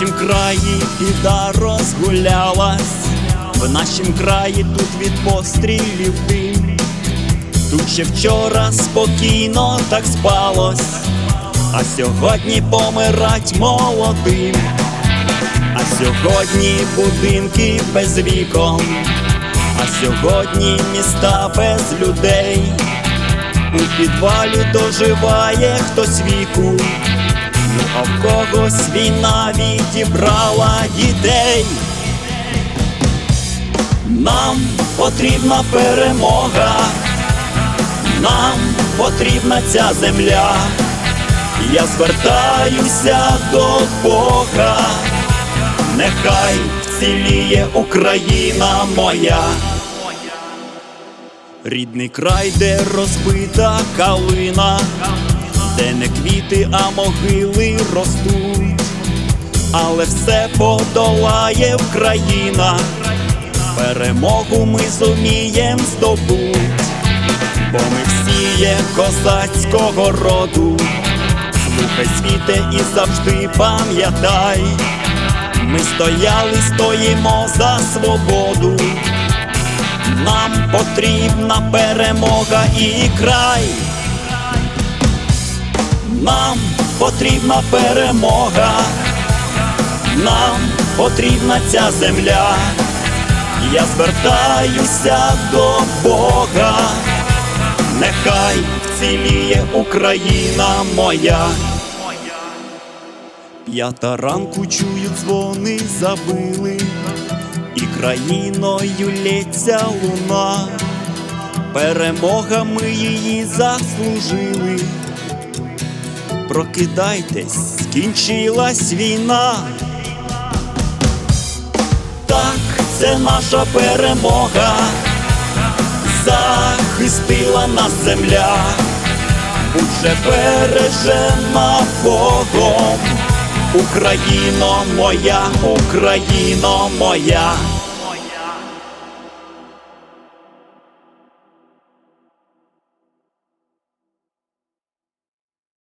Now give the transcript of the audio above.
нашім краї біда розгулялась, в нашім краї тут від пострілів дим. Тут ще вчора спокійно так спалось, а сьогодні помирать молодим. А сьогодні будинки без вікон, а сьогодні міста без людей. У підвалі доживає хтось віку, а в когось війна відібрала дітей. Нам потрібна перемога, нам потрібна ця земля. Я звертаюся до Бога, нехай вціліє Україна моя. Рідний край, де розбита калина, де не квіти, а могили ростуть, але все подолає Україна, перемогу ми зумієм здобуть, бо ми всі є козацького роду. Слухай світе і завжди пам'ятай, ми стояли, стоїмо за свободу. Нам потрібна перемога і край. Нам потрібна перемога, нам потрібна ця земля. Я звертаюся до Бога, нехай вціліє Україна моя. П'ята ранку чую дзвони забили, і країною лється луна. Перемога ми її заслужили. Прокидайтесь, скінчилась війна. Так, це наша перемога, захистила нас земля, бережена Богом. Україно моя, Україно моя.